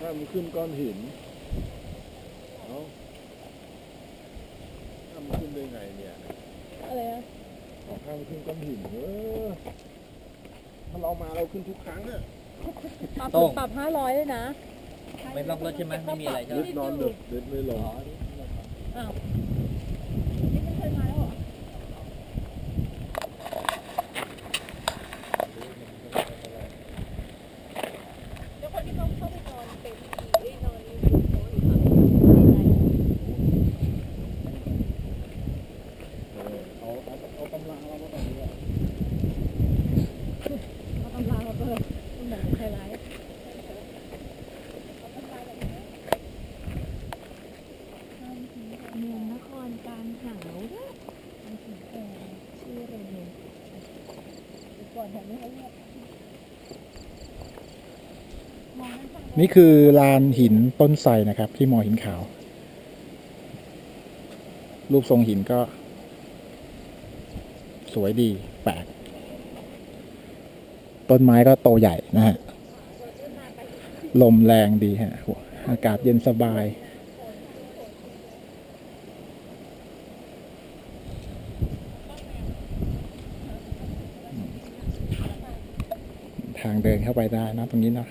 ถ้ามันขึ้นก้อนหินเอาถ้ามันขึ้นได้ไงเนี่ยอะไรอะถ้ามันขึ้นก้อนหินเออถ้าเรามาเราขึ้นทุกครั้งอะปรับปรับห้าร้อยเลยนะ ไม่ล็อกรถใช่ไหมไม่มีอะไรใช่ไหม ดึกนอนดึกดึดไม่ลง นี่คือลานหินต้นไทรนะครับ ที่มอหินขาว รูปทรงหินก็ สวยดีแปลกต้นไม้ก็โตใหญ่นะฮะ ลมแรงดีฮะ อากาศเย็นสบาย ทางเดินเข้าไปได้นะตรงนี้นะ